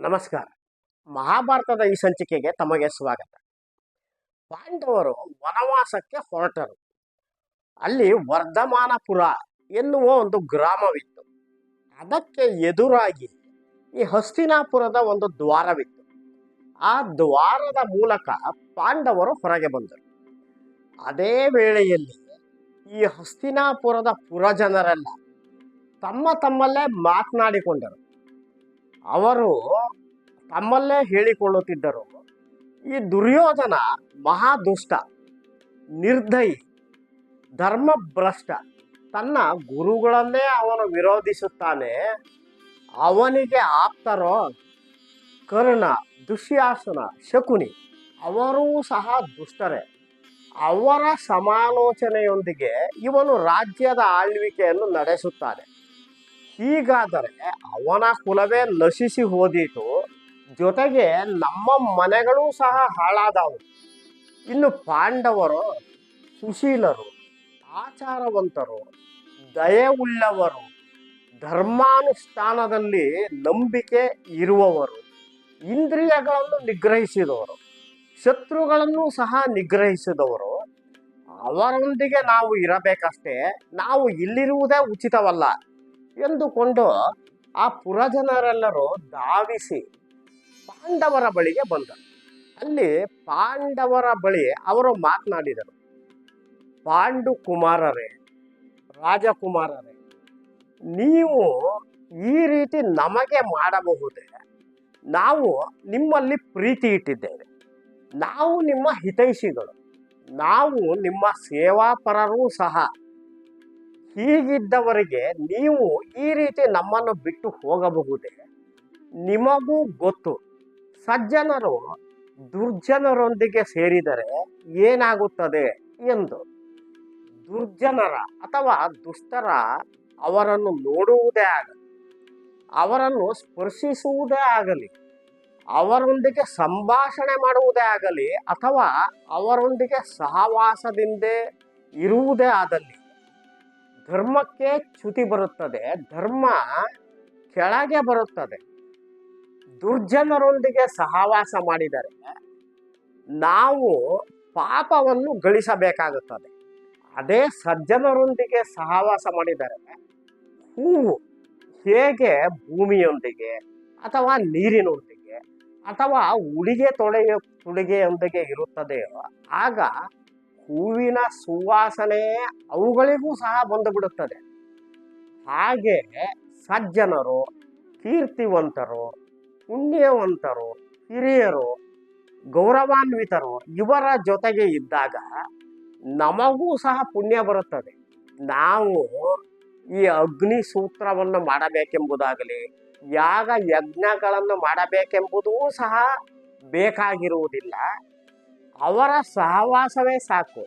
ನಮಸ್ಕಾರ. ಮಹಾಭಾರತದ ಈ ಸಂಚಿಕೆಗೆ ತಮಗೆ ಸ್ವಾಗತ. ಪಾಂಡವರು ವನವಾಸಕ್ಕೆ ಹೊರಟರು. ಅಲ್ಲಿ ವರ್ಧಮಾನಪುರ ಎನ್ನುವ ಒಂದು ಗ್ರಾಮವಿತ್ತು. ಅದಕ್ಕೆ ಎದುರಾಗಿ ಈ ಹಸ್ತಿನಾಪುರದ ಒಂದು ದ್ವಾರವಿತ್ತು. ಆ ದ್ವಾರದ ಮೂಲಕ ಪಾಂಡವರು ಹೊರಗೆ ಬಂದರು. ಅದೇ ವೇಳೆಯಲ್ಲಿ ಈ ಹಸ್ತಿನಾಪುರದ ಪುರಜನರೆಲ್ಲ ತಮ್ಮ ತಮ್ಮಲ್ಲೇ ಮಾತನಾಡಿಕೊಂಡರು. ಅವರು ತಮ್ಮಲ್ಲೇ ಹೇಳಿಕೊಳ್ಳುತ್ತಿದ್ದರು. ಈ ದುರ್ಯೋಧನ ಮಹಾದುಷ್ಟ, ನಿರ್ದಯಿ, ಧರ್ಮಭ್ರಷ್ಟ, ತನ್ನ ಗುರುಗಳನ್ನೇ ಅವನು ವಿರೋಧಿಸುತ್ತಾನೆ. ಅವನಿಗೆ ಆಪ್ತರೋ ಕರ್ಣ ದುಶ್ಯಾಸನ ಶಕುನಿ, ಅವರೂ ಸಹ ದುಷ್ಟರೇ. ಅವರ ಸಮಾಲೋಚನೆಯೊಂದಿಗೆ ಇವನು ರಾಜ್ಯದ ಆಳ್ವಿಕೆಯನ್ನು ನಡೆಸುತ್ತಾನೆ. ಹೀಗಾದರೆ ಅವನ ಕುಲವೇ ನಶಿಸಿ ಹೋದೀತು. ಜೊತೆಗೆ ನಮ್ಮ ಮನೆಗಳು ಸಹ ಹಾಳಾದವು. ಇನ್ನು ಪಾಂಡವರು, ಸುಶೀಲರು, ಆಚಾರವಂತರು ದಯವುಳ್ಳವರು ಧರ್ಮಾನುಷ್ಠಾನದಲ್ಲಿ ನಂಬಿಕೆ ಇರುವವರು, ಇಂದ್ರಿಯಗಳನ್ನು ನಿಗ್ರಹಿಸಿದವರು, ಶತ್ರುಗಳನ್ನು ಸಹ ನಿಗ್ರಹಿಸಿದವರು. ಅವರೊಂದಿಗೆ ನಾವು ಇರಬೇಕಷ್ಟೇ. ನಾವು ಇಲ್ಲಿರುವುದೇ ಉಚಿತವಲ್ಲ. ಎಂದುಕೊಂಡು ಆ ಪುರಜನರೆಲ್ಲರೂ ಧಾವಿಸಿ ಪಾಂಡವರ ಬಳಿಗೆ ಬಂದರು. ಅಲ್ಲಿ ಪಾಂಡವರ ಬಳಿ ಅವರು ಮಾತನಾಡಿದರು. ಪಾಂಡು ಕುಮಾರರೇ, ರಾಜಕುಮಾರರೇ, ನೀವು ಈ ರೀತಿ ನಮಗೆ ಮಾಡಬಹುದೇ? ನಾವು ನಿಮ್ಮಲ್ಲಿ ಪ್ರೀತಿ ಇಟ್ಟಿದ್ದೇವೆ. ನಾವು ನಿಮ್ಮ ಹಿತೈಷಿಗಳು. ನಾವು ನಿಮ್ಮ ಸೇವಾಪರರೂ ಸಹ ಹೀಗಿದ್ದವರಿಗೆ ನೀವು ಈ ರೀತಿ ನಮ್ಮನ್ನು ಬಿಟ್ಟು ಹೋಗಬಹುದೇ? ನಿಮಗೂ ಗೊತ್ತು. ಸಜ್ಜನರು ದುರ್ಜನರೊಂದಿಗೆ ಸೇರಿದರೆ ಏನಾಗುತ್ತದೆ ಎಂದು. ದುರ್ಜನರ ಅಥವಾ ದುಷ್ಟರ ಅವರನ್ನು ನೋಡುವುದೇ ಆಗಲಿ, ಅವರನ್ನು ಸ್ಪರ್ಶಿಸುವುದೇ ಆಗಲಿ, ಅವರೊಂದಿಗೆ ಸಂಭಾಷಣೆ ಮಾಡುವುದೇ ಆಗಲಿ ಅಥವಾ ಅವರೊಂದಿಗೆ ಸಹವಾಸದಿಂದ ಇರುವುದೇ ಆದಲ್ಲಿ ಧರ್ಮಕ್ಕೆ ಚ್ಯುತಿ ಬರುತ್ತದೆ, ಧರ್ಮ ಕೆಳಗೆ ಬರುತ್ತದೆ. ದುರ್ಜನರೊಂದಿಗೆ ಸಹವಾಸ ಮಾಡಿದರೆ ನಾವು ಪಾಪವನ್ನು ಗಳಿಸಬೇಕಾಗುತ್ತದೆ. ಅದೇ ಸಜ್ಜನರೊಂದಿಗೆ ಸಹವಾಸ ಮಾಡಿದರೆ ಹೂವು ಹೇಗೆ ಭೂಮಿಯೊಂದಿಗೆ ಅಥವಾ ನೀರಿನೊಂದಿಗೆ ಅಥವಾ ಉಡಿಗೆ ತೊಡೆಯ ತೊಡುಗೆಯೊಂದಿಗೆ ಇರುತ್ತದೆಯೋ, ಆಗ ಹೂವಿನ ಸುವಾಸನೆ ಅವುಗಳಿಗೂ ಸಹ ಬಂದು ಬಿಡುತ್ತದೆ ಹಾಗೆ ಸಜ್ಜನರು, ಕೀರ್ತಿವಂತರು, ಪುಣ್ಯವಂತರು, ಹಿರಿಯರು, ಗೌರವಾನ್ವಿತರು ಇವರ ಜೊತೆಗೆ ಇದ್ದಾಗ ನಮಗೂ ಸಹ ಪುಣ್ಯ ಬರುತ್ತದೆ. ನಾವು ಈ ಅಗ್ನಿ ಸೂತ್ರವನ್ನು ಮಾಡಬೇಕೆಂಬುದಾಗಲಿ, ಯಾಗ ಯಜ್ಞಗಳನ್ನು ಮಾಡಬೇಕೆಂಬುದೂ ಸಹ ಬೇಕಾಗಿರುವುದಿಲ್ಲ. ಅವರ ಸಹವಾಸವೇ ಸಾಕು.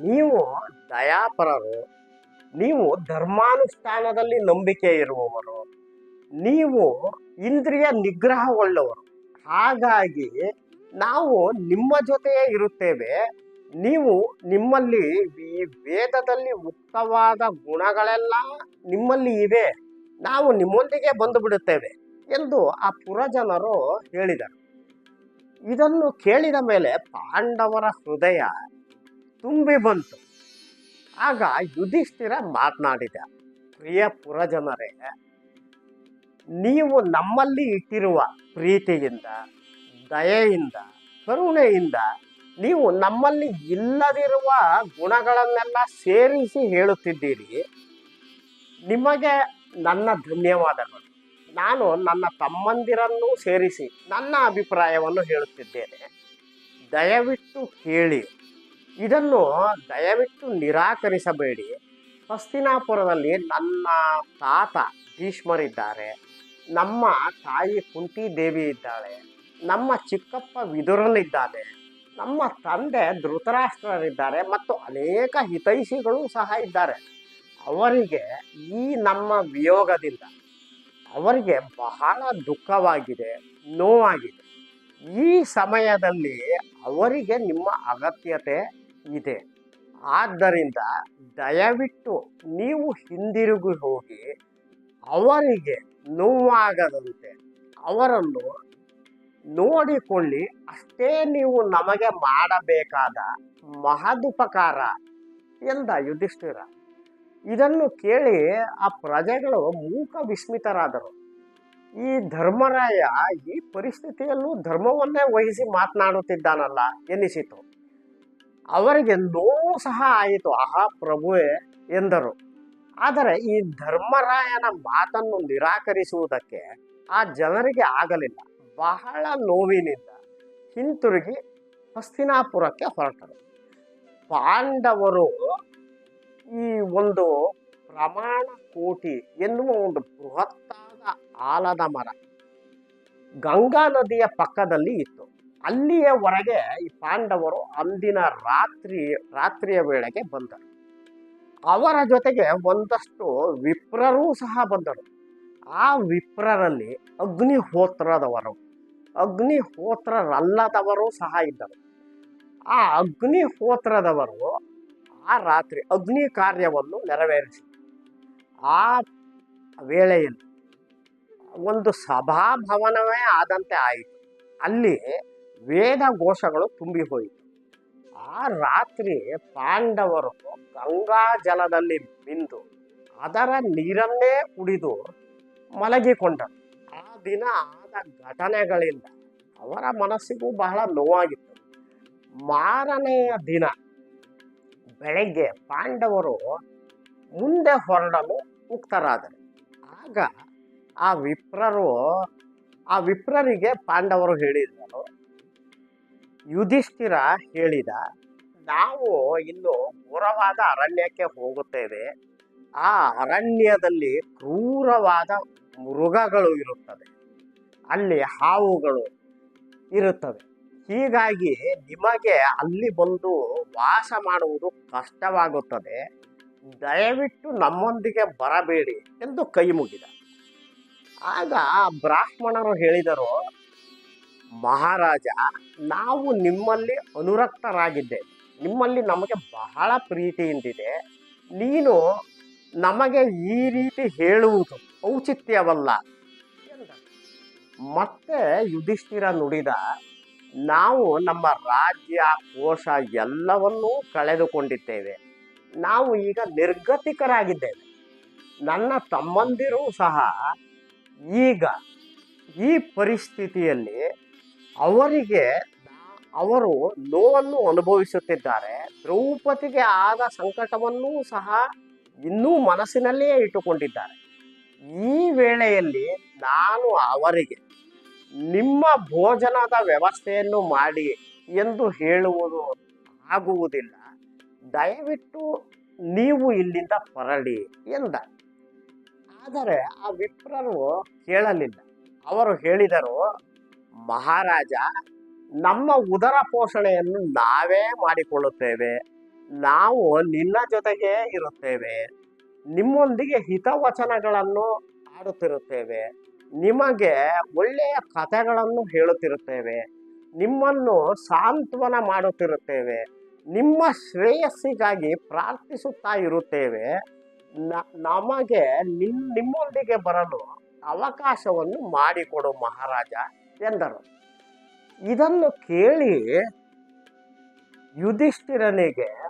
ನೀವು ದಯಾಪರರು, ನೀವು ಧರ್ಮಾನುಷ್ಠಾನದಲ್ಲಿ ನಂಬಿಕೆ ಇರುವವರು, ನೀವು ಇಂದ್ರಿಯ ನಿಗ್ರಹವುಳ್ಳವರು. ಹಾಗಾಗಿ ನಾವು ನಿಮ್ಮ ಜೊತೆಯೇ ಇರುತ್ತೇವೆ. ನೀವು ನಿಮ್ಮಲ್ಲಿ ಈ ವೇದದಲ್ಲಿ ಉಕ್ತವಾದ ಗುಣಗಳೆಲ್ಲ ನಿಮ್ಮಲ್ಲಿ ಇವೆ. ನಾವು ನಿಮ್ಮೊಂದಿಗೆ ಬಂದು ಬಿಡುತ್ತೇವೆ ಎಂದು ಆ ಪುರಜನರು ಹೇಳಿದರು. ಇದನ್ನು ಕೇಳಿದ ಮೇಲೆ ಪಾಂಡವರ ಹೃದಯ ತುಂಬಿ ಬಂತು. ಆಗ ಯುಧಿಷ್ಠಿರ ಮಾತನಾಡಿದ, ಪ್ರಿಯ ಪುರಜನರೇ, ನೀವು ನಮ್ಮಲ್ಲಿ ಇಟ್ಟಿರುವ ಪ್ರೀತಿಯಿಂದ, ದಯೆಯಿಂದ, ಕರುಣೆಯಿಂದ ನೀವು ನಮ್ಮಲ್ಲಿ ಇಲ್ಲದಿರುವ ಗುಣಗಳನ್ನೆಲ್ಲ ಸೇರಿಸಿ ಹೇಳುತ್ತಿದ್ದೀರಿ. ನಿಮಗೆ ನನ್ನ ಧನ್ಯವಾದಗಳು. ನಾನು ನನ್ನ ತಮ್ಮಂದಿರನ್ನು ಸೇರಿಸಿ ನನ್ನ ಅಭಿಪ್ರಾಯವನ್ನು ಹೇಳುತ್ತಿದ್ದೇನೆ. ದಯವಿಟ್ಟು ಕೇಳಿ ಇದನ್ನು ದಯವಿಟ್ಟು ನಿರಾಕರಿಸಬೇಡಿ. ಹಸ್ತಿನಾಪುರದಲ್ಲಿ ನನ್ನ ತಾತ ಭೀಷ್ಮರಿದ್ದಾರೆ. ನಮ್ಮ ತಾಯಿ ಕುಂತಿ ದೇವಿ ಇದ್ದಾಳೆ. ನಮ್ಮ ಚಿಕ್ಕಪ್ಪ ವಿದುರನಿದ್ದಾನೆ. ನಮ್ಮ ತಂದೆ ಧೃತರಾಷ್ಟ್ರರಿದ್ದಾರೆ ಮತ್ತು ಅನೇಕ ಹಿತೈಷಿಗಳು ಸಹ ಇದ್ದಾರೆ. ಅವರಿಗೆ ಈ ನಮ್ಮ ವಿಯೋಗದಿಂದ ಅವರಿಗೆ ಬಹಳ ದುಃಖವಾಗಿದೆ, ನೋವಾಗಿದೆ. ಈ ಸಮಯದಲ್ಲಿ ಅವರಿಗೆ ನಿಮ್ಮ ಅಗತ್ಯತೆ ಇದೆ. ಆದ್ದರಿಂದ ದಯವಿಟ್ಟು ನೀವು ಹಿಂದಿರುಗಿ ಹೋಗಿ, ಅವರಿಗೆ ನೋವಾಗದಂತೆ ಅವರನ್ನು ನೋಡಿಕೊಳ್ಳಿ. ಅಷ್ಟೇ ನೀವು ನಮಗೆ ಮಾಡಬೇಕಾದ ಮಹದುಪಕಾರ ಎಂದ ಯುಧಿಷ್ಠಿರ. ಇದನ್ನು ಕೇಳಿ ಆ ಪ್ರಜೆಗಳು ಮೂಕ ವಿಸ್ಮಿತರಾದರು. ಈ ಧರ್ಮರಾಯ ಈ ಪರಿಸ್ಥಿತಿಯಲ್ಲೂ ಧರ್ಮವನ್ನೇ ವಹಿಸಿ ಮಾತನಾಡುತ್ತಿದ್ದಾನಲ್ಲ ಎನಿಸಿತು ಅವರಿಗೆ ನೋವು ಸಹ ಆಯಿತು. ಆಹಾ ಪ್ರಭುವೇ ಎಂದರು. ಆದರೆ ಈ ಧರ್ಮರಾಯನ ಮಾತನ್ನು ನಿರಾಕರಿಸುವುದಕ್ಕೆ ಆ ಜನರಿಗೆ ಆಗಲಿಲ್ಲ. ಬಹಳ ನೋವಿನಿಂದ ಹಿಂತಿರುಗಿ ಹಸ್ತಿನಾಪುರಕ್ಕೆ ಹೊರಟರು. ಪಾಂಡವರು ಈ ಒಂದು ಪ್ರಮಾಣ ಕೋಟಿ ಎನ್ನುವ ಒಂದು ಬೃಹತ್ತಾದ ಆಲದ ಮರ ಗಂಗಾ ನದಿಯ ಪಕ್ಕದಲ್ಲಿ ಇತ್ತು. ಅಲ್ಲಿಯವರೆಗೆ ಈ ಪಾಂಡವರು ಅಂದಿನ ರಾತ್ರಿ, ರಾತ್ರಿಯ ವೇಳೆಗೆ ಬಂದರು. ಅವರ ಜೊತೆಗೆ ಒಂದಷ್ಟು ವಿಪ್ರರೂ ಸಹ ಬಂದರು. ಆ ವಿಪ್ರರಲ್ಲಿ ಅಗ್ನಿಹೋತ್ರದವರು, ಅಗ್ನಿಹೋತ್ರರಲ್ಲದವರು ಸಹ ಇದ್ದರು. ಆ ಅಗ್ನಿಹೋತ್ರದವರು ಆ ರಾತ್ರಿ ಅಗ್ನಿ ಕಾರ್ಯವನ್ನು ನೆರವೇರಿಸಿ ಆ ವೇಳೆಯಲ್ಲಿ ಒಂದು ಸಭಾಭವನವೇ ಆದಂತೆ ಆಯಿತು. ಅಲ್ಲಿ ವೇದ ಘೋಷಗಳು ತುಂಬಿ ಹೋಯಿತು. ಆ ರಾತ್ರಿ ಪಾಂಡವರು ಗಂಗಾ ಜಲದಲ್ಲಿ ಬಿಂದು ಅದರ ನೀರನ್ನೇ ಕುಡಿದು ಮಲಗಿಕೊಂಡರು. ಆ ದಿನ ಆದ ಘಟನೆಗಳಿಂದ ಅವರ ಮನಸ್ಸಿಗೂ ಬಹಳ ನೋವಾಗಿತ್ತು. ಮಾರನೆಯ ದಿನ ಬೆಳಗ್ಗೆ ಪಾಂಡವರು ಮುಂದೆ ಹೊರಡಲು ಮುಕ್ತರಾದರು. ಆಗ ಆ ವಿಪ್ರರು, ಆ ವಿಪ್ರರಿಗೆ ಪಾಂಡವರು ಹೇಳಿದರು, ಯುಧಿಷ್ಠಿರ ಹೇಳಿದ, ನಾವು ಇನ್ನು ಘೋರವಾದ ಅರಣ್ಯಕ್ಕೆ ಹೋಗುತ್ತೇವೆ. ಆ ಅರಣ್ಯದಲ್ಲಿ ಕ್ರೂರವಾದ ಮೃಗಗಳು ಇರುತ್ತವೆ. ಅಲ್ಲಿ ಹಾವುಗಳು ಇರುತ್ತವೆ. ಹೀಗಾಗಿ ನಿಮಗೆ ಅಲ್ಲಿ ಬಂದು ವಾಸ ಮಾಡುವುದು ಕಷ್ಟವಾಗುತ್ತದೆ. ದಯವಿಟ್ಟು ನಮ್ಮೊಂದಿಗೆ ಬರಬೇಡಿ ಎಂದು ಕೈ ಮುಗಿದ. ಆಗ ಬ್ರಾಹ್ಮಣರು ಹೇಳಿದರು, ಮಹಾರಾಜ, ನಾವು ನಿಮ್ಮಲ್ಲಿ ಅನುರಕ್ತರಾಗಿದ್ದೆ ನಿಮ್ಮಲ್ಲಿ ನಮಗೆ ಬಹಳ ಪ್ರೀತಿಯಿಂದಿದೆ. ನೀನು ನಮಗೆ ಈ ರೀತಿ ಹೇಳುವುದು ಔಚಿತ್ಯವಲ್ಲ ಮತ್ತೆ ಯುಧಿಷ್ಠಿರ ನುಡಿದ ನಾವು ನಮ್ಮ ರಾಜ್ಯ, ಕೋಶ ಎಲ್ಲವನ್ನೂ ಕಳೆದುಕೊಂಡಿದ್ದೇವೆ. ನಾವು ಈಗ ನಿರ್ಗತಿಕರಾಗಿದ್ದೇವೆ. ನನ್ನ ತಮ್ಮಂದಿರು ಸಹ ಈಗ ಈ ಪರಿಸ್ಥಿತಿಯಲ್ಲಿ ಅವರಿಗೆ ಅವರು ನೋವನ್ನು ಅನುಭವಿಸುತ್ತಿದ್ದಾರೆ. ದ್ರೌಪದಿಗೆ ಆದ ಸಂಕಟವನ್ನೂ ಸಹ ಇನ್ನೂ ಮನಸ್ಸಿನಲ್ಲಿಯೇ ಇಟ್ಟುಕೊಂಡಿದ್ದಾರೆ. ಈ ವೇಳೆಯಲ್ಲಿ ನಾನು ಅವರಿಗೆ ನಿಮ್ಮ ಭೋಜನದ ವ್ಯವಸ್ಥೆಯನ್ನು ಮಾಡಿ ಎಂದು ಹೇಳುವುದು ಆಗುವುದಿಲ್ಲ. ದಯವಿಟ್ಟು ನೀವು ಇಲ್ಲಿಂದ ಹೊರಡಿ ಎಂದ. ಆದರೆ ಆ ವಿಪ್ರರು ಕೇಳಲಿಲ್ಲ. ಅವರು ಹೇಳಿದರು, ಮಹಾರಾಜ, ನಮ್ಮ ಉದರ ಪೋಷಣೆಯನ್ನು ನಾವೇ ಮಾಡಿಕೊಳ್ಳುತ್ತೇವೆ. ನಾವು ನಿನ್ನ ಜೊತೆಗೆ ಇರುತ್ತೇವೆ. ನಿಮ್ಮೊಂದಿಗೆ ಹಿತವಚನಗಳನ್ನು ಆಡುತ್ತಿರುತ್ತೇವೆ. ನಿಮಗೆ ಒಳ್ಳೆಯ ಕಥೆಗಳನ್ನು ಹೇಳುತ್ತಿರುತ್ತೇವೆ. ನಿಮ್ಮನ್ನು ಸಾಂತ್ವನ ಮಾಡುತ್ತಿರುತ್ತೇವೆ. ನಿಮ್ಮ ಶ್ರೇಯಸ್ಸಿಗಾಗಿ ಪ್ರಾರ್ಥಿಸುತ್ತಾ ಇರುತ್ತೇವೆ. ನಮಗೆ ನಿಮ್, ನಿಮ್ಮೊಂದಿಗೆ ಬರಲು ಅವಕಾಶವನ್ನು ಮಾಡಿಕೊಡು ಮಹಾರಾಜ ಎಂದರು. ಇದನ್ನು ಕೇಳಿ ಯುಧಿಷ್ಠಿರನಿಗೆ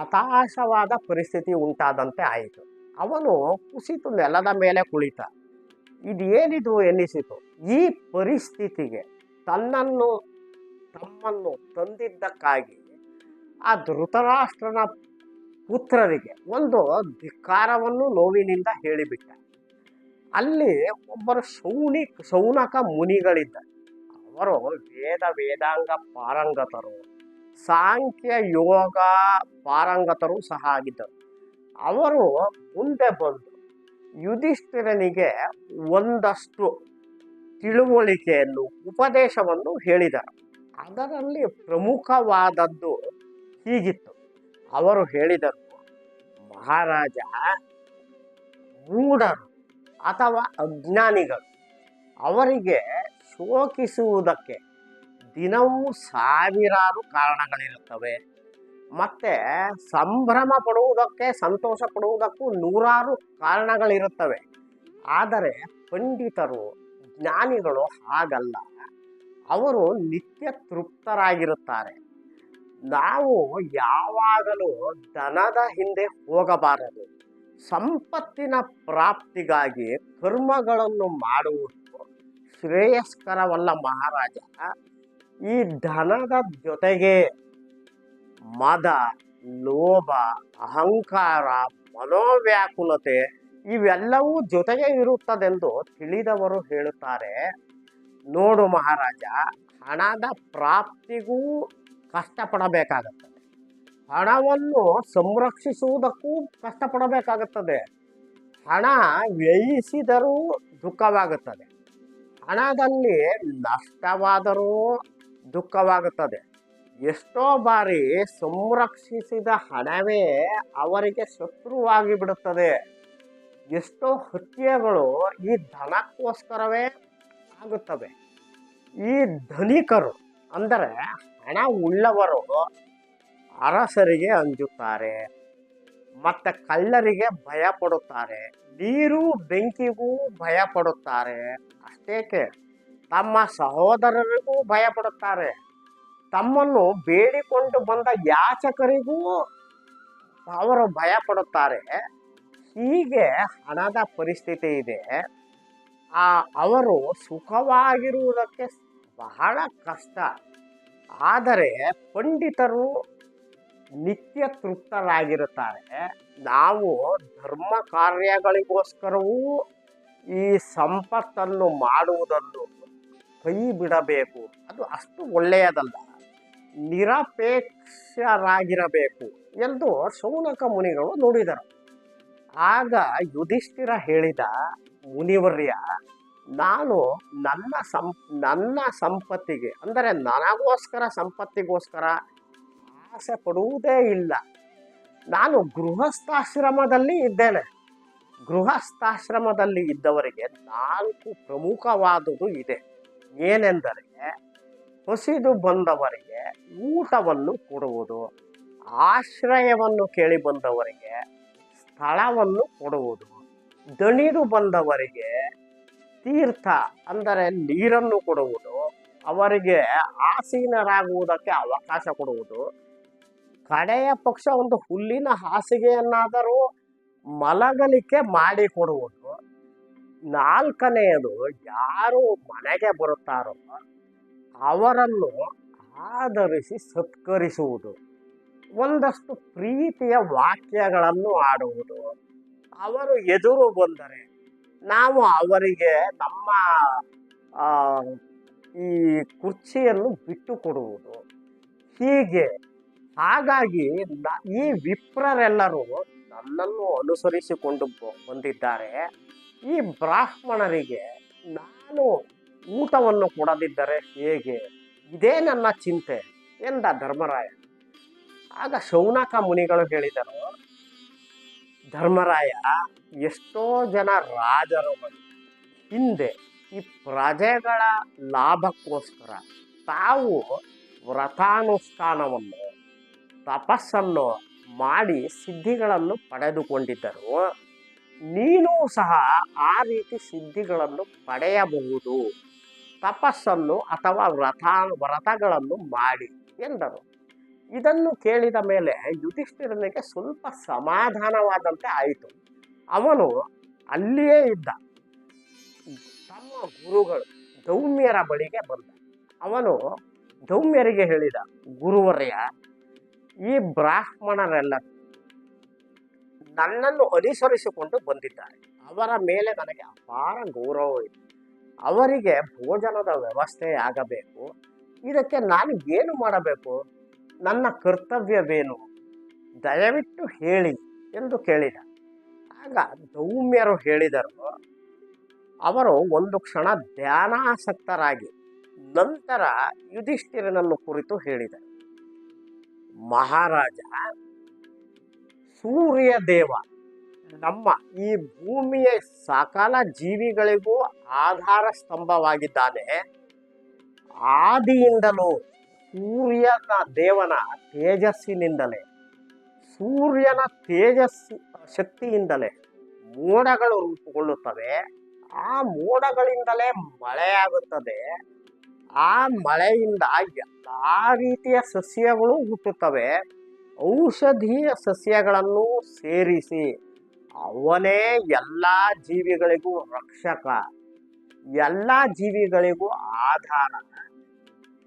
ಹತಾಶವಾದ ಪರಿಸ್ಥಿತಿ ಉಂಟಾದಂತೆ ಆಯಿತು. ಅವನು ಕುಸಿತು ನೆಲದ ಮೇಲೆ ಕುಳಿತ. ಇದೇನಿದು ಎನ್ನಿಸಿತು ಈ ಪರಿಸ್ಥಿತಿಗೆ ತನ್ನನ್ನು, ತಮ್ಮನ್ನು ತಂದಿದ್ದಕ್ಕಾಗಿ ಆ ಧೃತರಾಷ್ಟ್ರನ ಪುತ್ರರಿಗೆ ಒಂದು ಧಿಕ್ಕಾರವನ್ನು ನೋವಿನಿಂದ ಹೇಳಿಬಿಟ್ಟ. ಅಲ್ಲಿ ಒಬ್ಬರು ಶೌನಿ, ಶೌನಕ ಮುನಿಗಳಿದ್ದಾರೆ. ಅವರು ವೇದ, ವೇದಾಂಗ ಪಾರಂಗತರು. ಸಾಂಖ್ಯ ಯೋಗ ಪಾರಂಗತರು ಸಹ ಆಗಿದ್ದರು. ಅವರು ಮುಂದೆ ಬಂದು ಯುಧಿಷ್ಠಿರನಿಗೆ ಒಂದಷ್ಟು ತಿಳುವಳಿಕೆಯನ್ನು, ಉಪದೇಶವನ್ನು ಹೇಳಿದರು ಅದರಲ್ಲಿ ಪ್ರಮುಖವಾದದ್ದು ಹೀಗಿತ್ತು. ಅವರು ಹೇಳಿದರು, ಮಹಾರಾಜ, ಮೂಢರು ಅಥವಾ ಅಜ್ಞಾನಿಗಳು ಅವರಿಗೆ ಶೋಕಿಸುವುದಕ್ಕೆ ದಿನವೂ ಸಾವಿರಾರು ಕಾರಣಗಳಿರುತ್ತವೆ. ಮತ್ತೆ ಸಂಭ್ರಮ ಪಡುವುದಕ್ಕೆ ಸಂತೋಷ ಪಡುವುದಕ್ಕೂ ನೂರಾರು ಕಾರಣಗಳಿರುತ್ತವೆ. ಆದರೆ ಪಂಡಿತರು, ಜ್ಞಾನಿಗಳು ಹಾಗಲ್ಲ. ಅವರು ನಿತ್ಯ ತೃಪ್ತರಾಗಿರುತ್ತಾರೆ. ನಾವು ಯಾವಾಗಲೂ ಧನದ ಹಿಂದೆ ಹೋಗಬಾರದು. ಸಂಪತ್ತಿನ ಪ್ರಾಪ್ತಿಗಾಗಿ ಕರ್ಮಗಳನ್ನು ಮಾಡುವುದು ಶ್ರೇಯಸ್ಕರವಲ್ಲ ಮಹಾರಾಜ. ಈ ಧನದ ಜೊತೆಗೆ ಮದ, ಲೋಭ, ಅಹಂಕಾರ, ಮನೋವ್ಯಾಕುಲತೆ ಇವೆಲ್ಲವೂ ಜೊತೆಗೆ ಇರುತ್ತದೆಂದು ತಿಳಿದವರು ಹೇಳುತ್ತಾರೆ. ನೋಡು ಮಹಾರಾಜ, ಹಣದ ಪ್ರಾಪ್ತಿಗೂ ಕಷ್ಟಪಡಬೇಕಾಗುತ್ತದೆ. ಹಣವನ್ನು ಸಂರಕ್ಷಿಸುವುದಕ್ಕೂ ಕಷ್ಟಪಡಬೇಕಾಗುತ್ತದೆ. ಹಣ ವ್ಯಯಿಸಿದರೂ ದುಃಖವಾಗುತ್ತದೆ. ಹಣದಲ್ಲಿ ನಷ್ಟವಾದರೂ ದುಃಖವಾಗುತ್ತದೆ. ಎಷ್ಟೋ ಬಾರಿ ಸಂರಕ್ಷಿಸಿದ ಹಣವೇ ಅವರಿಗೆ ಶತ್ರುವಾಗಿ ಬಿಡುತ್ತದೆ ಎಷ್ಟೋ ಹತ್ಯೆಗಳು ಈ ಧನಕ್ಕೋಸ್ಕರವೇ ಆಗುತ್ತವೆ. ಈ ಧನಿಕರು ಅಂದರೆ ಹಣ ಉಳ್ಳವರು ಅರಸರಿಗೆ ಅಂಜುತ್ತಾರೆ, ಮತ್ತೆ ಕಳ್ಳರಿಗೆ ಭಯ ಪಡುತ್ತಾರೆ ನೀರು ಬೆಂಕಿಗೂ ಭಯ ಪಡುತ್ತಾರೆ ಅಷ್ಟೇಕೆ, ತಮ್ಮ ಸಹೋದರರಿಗೂ ಭಯ ಪಡುತ್ತಾರೆ ತಮ್ಮನ್ನು ಬೇಡಿಕೊಂಡು ಬಂದ ಯಾಚಕರಿಗೂ ಅವರು ಭಯ ಪಡುತ್ತಾರೆ. ಹೀಗೆ ಹಣದ ಪರಿಸ್ಥಿತಿ ಇದೆ. ಆ ಅವರು ಸುಖವಾಗಿರುವುದಕ್ಕೆ ಬಹಳ ಕಷ್ಟ. ಆದರೆ ಪಂಡಿತರು ನಿತ್ಯ ತೃಪ್ತರಾಗಿರುತ್ತಾರೆ. ನಾವು ಧರ್ಮ ಕಾರ್ಯಗಳಿಗೋಸ್ಕರವೂ ಈ ಸಂಪತ್ತನ್ನು ಮಾಡುವುದನ್ನು ಕೈ ಬಿಡಬೇಕು. ಅದು ಅಷ್ಟು ಒಳ್ಳೆಯದಲ್ಲ. ನಿರಪೇಕ್ಷರಾಗಿರಬೇಕು ಎಂದು ಶೌನಕ ಮುನಿಗಳು ನುಡಿದರು. ಆಗ ಯುಧಿಷ್ಠಿರ ಹೇಳಿದ, ಮುನಿವರ್ಯ, ನಾನು ನನ್ನ ಸಂ, ನನ್ನ ಸಂಪತ್ತಿಗೆ, ಅಂದರೆ ನನಗೋಸ್ಕರ ಸಂಪತ್ತಿಗೋಸ್ಕರ ಆಸೆ ಪಡುವುದೇ ಇಲ್ಲ. ನಾನು ಗೃಹಸ್ಥಾಶ್ರಮದಲ್ಲಿ ಇದ್ದೇನೆ. ಗೃಹಸ್ಥಾಶ್ರಮದಲ್ಲಿ ಇದ್ದವರಿಗೆ ನಾಲ್ಕು ಪ್ರಮುಖವಾದುದು ಇದೆ. ಏನೆಂದರೆ ಹೊಸಿದು ಬಂದವರಿಗೆ ಊಟವನ್ನು ಕೊಡುವುದು, ಆಶ್ರಯವನ್ನು ಕೇಳಿ ಬಂದವರಿಗೆ ಸ್ಥಳವನ್ನು ಕೊಡುವುದು, ದಣಿದು ಬಂದವರಿಗೆ ತೀರ್ಥ ಅಂದರೆ ನೀರನ್ನು ಕೊಡುವುದು, ಅವರಿಗೆ ಆಸೀನರಾಗುವುದಕ್ಕೆ ಅವಕಾಶ ಕೊಡುವುದು. ಕಡೆಯ ಪಕ್ಷ ಒಂದು ಹುಲ್ಲಿನ ಹಾಸಿಗೆಯನ್ನಾದರೂ ಮಲಗಲಿಕ್ಕೆ ಮಾಡಿಕೊಡುವುದು. ನಾಲ್ಕನೆಯದು ಯಾರು ಮನೆಗೆ ಬರುತ್ತಾರೋ ಅವರನ್ನು ಆಧರಿಸಿ ಸತ್ಕರಿಸುವುದು. ಒಂದಷ್ಟು ಪ್ರೀತಿಯ ವಾಕ್ಯಗಳನ್ನು ಆಡುವುದು ಅವರು ಎದುರು ಬಂದರೆ ನಾವು ಅವರಿಗೆ ನಮ್ಮ ಈ ಕುರ್ಚಿಯನ್ನು ಬಿಟ್ಟು ಕೊಡುವುದು ಹೀಗೆ ಹಾಗಾಗಿ ಈ ವಿಪ್ರರೆಲ್ಲರೂ ನನ್ನನ್ನು ಅನುಸರಿಸಿಕೊಂಡು ಬಂದಿದ್ದಾರೆ. ಈ ಬ್ರಾಹ್ಮಣರಿಗೆ ನಾನು ಊಟವನ್ನು ಕೊಡದಿದ್ದರೆ ಹೇಗೆ? ಇದೇ ನನ್ನ ಚಿಂತೆ, ಎಂದ ಧರ್ಮರಾಯ. ಆಗ ಶೌನಕ ಮುನಿಗಳು ಹೇಳಿದರು, ಧರ್ಮರಾಯ, ಎಷ್ಟೋ ಜನ ರಾಜರುಗಳು ಹಿಂದೆ ಈ ಪ್ರಜೆಗಳ ಲಾಭಕ್ಕೋಸ್ಕರ ತಾವು ವ್ರತಾನುಷ್ಠಾನವನ್ನು, ತಪಸ್ಸನ್ನು ಮಾಡಿ ಸಿದ್ಧಿಗಳನ್ನು ಪಡೆದುಕೊಂಡಿದ್ದರು. ನೀನು ಸಹ ಆ ರೀತಿ ಸಿದ್ಧಿಗಳನ್ನು ಪಡೆಯಬಹುದು. ತಪಸ್ಸನ್ನು ಅಥವಾ ವ್ರತ, ವ್ರತಗಳನ್ನು ಮಾಡಿ ಎಂದರು. ಇದನ್ನು ಕೇಳಿದ ಮೇಲೆ ಯುಧಿಷ್ಠಿರನಿಗೆ ಸ್ವಲ್ಪ ಸಮಾಧಾನವಾದಂತೆ ಆಯಿತು. ಅವನು ಅಲ್ಲಿಯೇ ಇದ್ದ. ತಮ್ಮ ಗುರುಗಳು ದೌಮ್ಯರ ಬಳಿಗೆ ಬಂದ. ಅವನು ದೌಮ್ಯರಿಗೆ ಹೇಳಿದ ಗುರುವರ್ಯ ಈ ಬ್ರಾಹ್ಮಣರೆಲ್ಲ ನನ್ನನ್ನು ಅನುಸರಿಸಿಕೊಂಡು ಬಂದಿದ್ದಾರೆ. ಅವರ ಮೇಲೆ ನನಗೆ ಅಪಾರ ಗೌರವವಿದೆ. ಅವರಿಗೆ ಭೋಜನದ ವ್ಯವಸ್ಥೆ ಆಗಬೇಕು. ಇದಕ್ಕೆ ನಾನು ಏನು ಮಾಡಬೇಕು? ನನ್ನ ಕರ್ತವ್ಯವೇನು? ದಯವಿಟ್ಟು ಹೇಳಿ ಎಂದು ಕೇಳಿದ. ಆಗ ದೌಮ್ಯರು ಹೇಳಿದರು, ಅವರು ಒಂದು ಕ್ಷಣ ಧ್ಯಾನಾಸಕ್ತರಾಗಿ, ನಂತರ ಯುಧಿಷ್ಠಿರನನ್ನು ಕುರಿತು ಹೇಳಿದರು. ಮಹಾರಾಜ ಸೂರ್ಯ ದೇವ ನಮ್ಮ ಈ ಭೂಮಿಯ ಸಕಲ ಜೀವಿಗಳಿಗೂ ಆಧಾರ ಸ್ತಂಭವಾಗಿದ್ದಾನೆ. ಆದಿಯಿಂದಲೂ ಸೂರ್ಯನ ದೇವನ ತೇಜಸ್ಸಿನಿಂದಲೇ, ಸೂರ್ಯನ ತೇಜಸ್ಸು ಶಕ್ತಿಯಿಂದಲೇ ಮೋಡಗಳು ರೂಪುಗೊಳ್ಳುತ್ತವೆ. ಆ ಮೋಡಗಳಿಂದಲೇ ಮಳೆಯಾಗುತ್ತದೆ ಆ ಮಳೆಯಿಂದ ಎಲ್ಲ ರೀತಿಯ ಸಸ್ಯಗಳು ಹುಟ್ಟುತ್ತವೆ. ಔಷಧೀಯ ಸಸ್ಯಗಳನ್ನು ಸೇರಿಸಿ ಅವನೇ ಎಲ್ಲ ಜೀವಿಗಳಿಗೂ ರಕ್ಷಕ. ಎಲ್ಲ ಜೀವಿಗಳಿಗೂ ಆಧಾರ.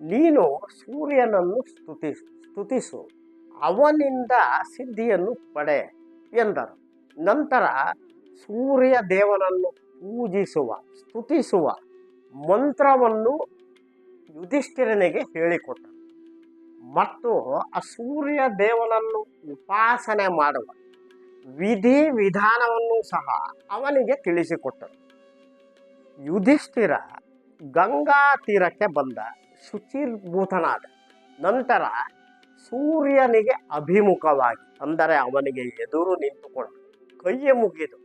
ನೀನು ಸೂರ್ಯನನ್ನು ಸ್ತುತಿ, ಸ್ತುತಿಸು. ಅವನಿಂದ ಸಿದ್ಧಿಯನ್ನು ಪಡೆ ಎಂದರು. ನಂತರ ಸೂರ್ಯ ದೇವನನ್ನು ಪೂಜಿಸುವ, ಸ್ತುತಿಸುವ ಮಂತ್ರವನ್ನು ಯುಧಿಷ್ಠಿರನಿಗೆ ಹೇಳಿಕೊಟ್ಟರು ಮತ್ತು ಆ ಸೂರ್ಯ ದೇವನನ್ನು ಉಪಾಸನೆ ಮಾಡುವ. ವಿಧಿ ವಿಧಾನವನ್ನು ಸಹ ಅವನಿಗೆ ತಿಳಿಸಿಕೊಟ್ಟರು. ಯುಧಿಷ್ಠಿರ ಗಂಗಾ ತೀರಕ್ಕೆ ಬಂದ ಶುಚಿರ್ಭೂತನಾದ ನಂತರ ಸೂರ್ಯನಿಗೆ ಅಭಿಮುಖವಾಗಿ, ಅಂದರೆ ಅವನಿಗೆ ಎದುರು ನಿಂತುಕೊಂಡು ಕೈಯ ಮುಗಿದು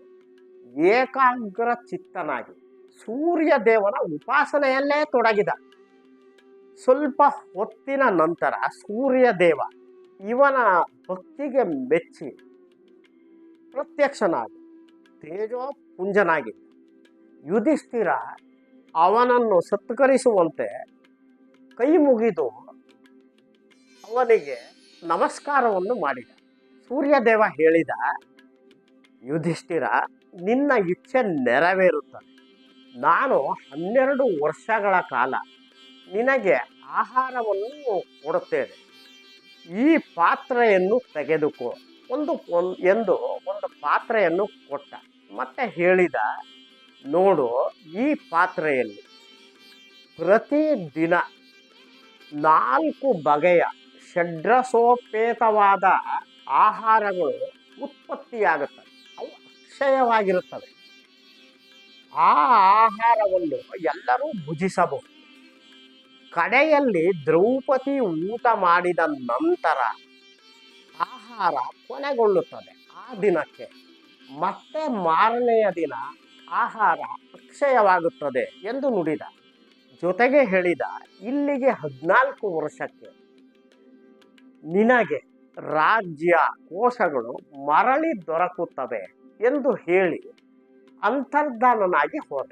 ಏಕಾಗ್ರ ಚಿತ್ತನಾಗಿ ಸೂರ್ಯ ದೇವನ ಉಪಾಸನೆಯಲ್ಲೇ ತೊಡಗಿದ. ಸ್ವಲ್ಪ ಹೊತ್ತಿನ ನಂತರ ಸೂರ್ಯ ದೇವ ಇವನ ಭಕ್ತಿಗೆ ಮೆಚ್ಚಿ ಪ್ರತ್ಯಕ್ಷನಾಗಿ ತೇಜೋಪುಂಜನಾಗಿದ್ದ ಯುಧಿಷ್ಠಿರ ಅವನನ್ನು ಸತ್ಕರಿಸುವಂತೆ ಕೈ ಮುಗಿದು ಅವನಿಗೆ ನಮಸ್ಕಾರವನ್ನು ಮಾಡಿದ. ಸೂರ್ಯದೇವ ಹೇಳಿದ, ಯುಧಿಷ್ಠಿರ, ನಿನ್ನ ಇಚ್ಛೆ ನೆರವೇರುತ್ತದೆ. ನಾನು ಹನ್ನೆರಡು ವರ್ಷಗಳ ಕಾಲ ನಿನಗೆ ಆಹಾರವನ್ನು ಕೊಡುತ್ತೇನೆ. ಈ ಪಾತ್ರೆಯನ್ನು ತೆಗೆದುಕೋ. ಒಂದು ಎಂದು ಒಂದು ಪಾತ್ರೆಯನ್ನು ಕೊಟ್ಟ. ಮತ್ತೆ ಹೇಳಿದ, ನೋಡು, ಈ ಪಾತ್ರೆಯಲ್ಲಿ ಪ್ರತಿದಿನ ನಾಲ್ಕು ಬಗೆಯ ಷಡ್ರಸೋಪೇತವಾದ ಆಹಾರಗಳು ಉತ್ಪತ್ತಿಯಾಗುತ್ತವೆ. ಅವು ಅಕ್ಷಯವಾಗಿರುತ್ತವೆ. ಆ ಆಹಾರವನ್ನು ಎಲ್ಲರೂ ಭುಜಿಸಬಹುದು. ಕಡೆಯಲ್ಲಿ ದ್ರೌಪದಿ ಊಟ ಮಾಡಿದ ನಂತರ ಆಹಾರ ಕೊನೆಗೊಳ್ಳುತ್ತದೆ. ಆ ದಿನಕ್ಕೆ ಮತ್ತೆ ಮಾರನೆಯ ದಿನ ಆಹಾರ ಅಕ್ಷಯವಾಗುತ್ತದೆ ಎಂದು ನುಡಿದ. ಜೊತೆಗೆ ಹೇಳಿದ, ಇಲ್ಲಿಗೆ ಹದಿನಾಲ್ಕು ವರ್ಷಕ್ಕೆ ನಿನಗೆ ರಾಜ್ಯ ಕೋಶಗಳು ಮರಳಿ ದೊರಕುತ್ತವೆ ಎಂದು ಹೇಳಿ ಅಂತರ್ಧಾನನಾಗಿ ಹೋದ.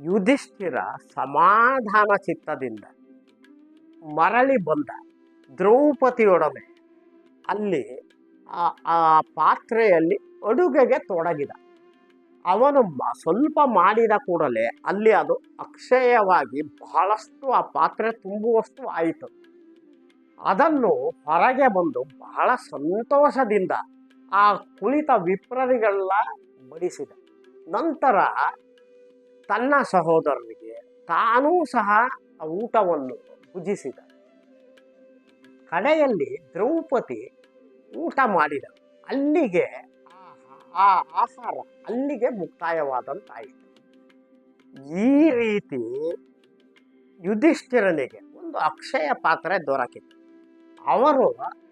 ಯುಧಿಷ್ಠಿರ ಸಮಾಧಾನ ಚಿತ್ತದಿಂದ ಮರಳಿ ಬಂದ ದ್ರೌಪದಿಯೊಡನೆ ಅಲ್ಲಿ ಆ- ಪಾತ್ರೆಯಲ್ಲಿ ಅಡುಗೆಗೆ ತೊಡಗಿದ. ಅವನು ಸ್ವಲ್ಪ ಮಾಡಿದ ಕೂಡಲೇ ಅಲ್ಲಿ ಅದು ಅಕ್ಷಯವಾಗಿ ಬಹಳಷ್ಟು ಆ ಪಾತ್ರೆ ತುಂಬುವಷ್ಟು ಆಯಿತು. ಅದನ್ನು ಹೊರಗೆ ಬಂದು ಬಹಳ ಸಂತೋಷದಿಂದ ಆ ಕುಳಿತ ವಿಪ್ರರಿಗೆಲ್ಲ ಬಡಿಸಿದ. ನಂತರ ತನ್ನ ಸಹೋದರರಿಗೆ ತಾನೂ ಸಹ ಆ ಊಟವನ್ನು ಭುಜಿಸಿದ. ಕಡೆಯಲ್ಲಿ ದ್ರೌಪದಿ ಊಟ ಮಾಡಿದ. ಅಲ್ಲಿಗೆ ಆ ಆಹಾರ ಅಲ್ಲಿಗೆ ಮುಕ್ತಾಯವಾದಂತಾಯಿತು. ಈ ರೀತಿ ಯುಧಿಷ್ಠಿರನಿಗೆ ಒಂದು ಅಕ್ಷಯ ಪಾತ್ರೆ ದೊರಕಿತು. ಅವರು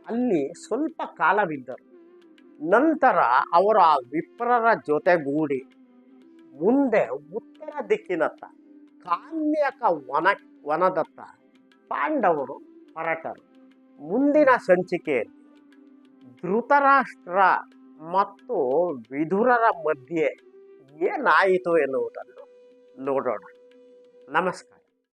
ಅಲ್ಲಿ ಸ್ವಲ್ಪ ಕಾಲವಿದ್ದರು. ನಂತರ ಅವರು ಆ ವಿಪ್ರರ ಜೊತೆಗೂಡಿ ಮುಂದೆ ಉತ್ತರ ದಿಕ್ಕಿನತ್ತ, ಕಾನ್ಯಕ ವನ, ವನದತ್ತ ಪಾಂಡವರು ಹೊರಟರು ಮುಂದಿನ ಸಂಚಿಕೆಯಲ್ಲಿ ಧೃತರಾಷ್ಟ್ರ ಮತ್ತು ವಿಧುರರ ಮಧ್ಯೆ ಏನಾಯಿತು ಎನ್ನುವುದನ್ನು ನೋಡೋಣ. ನಮಸ್ಕಾರ.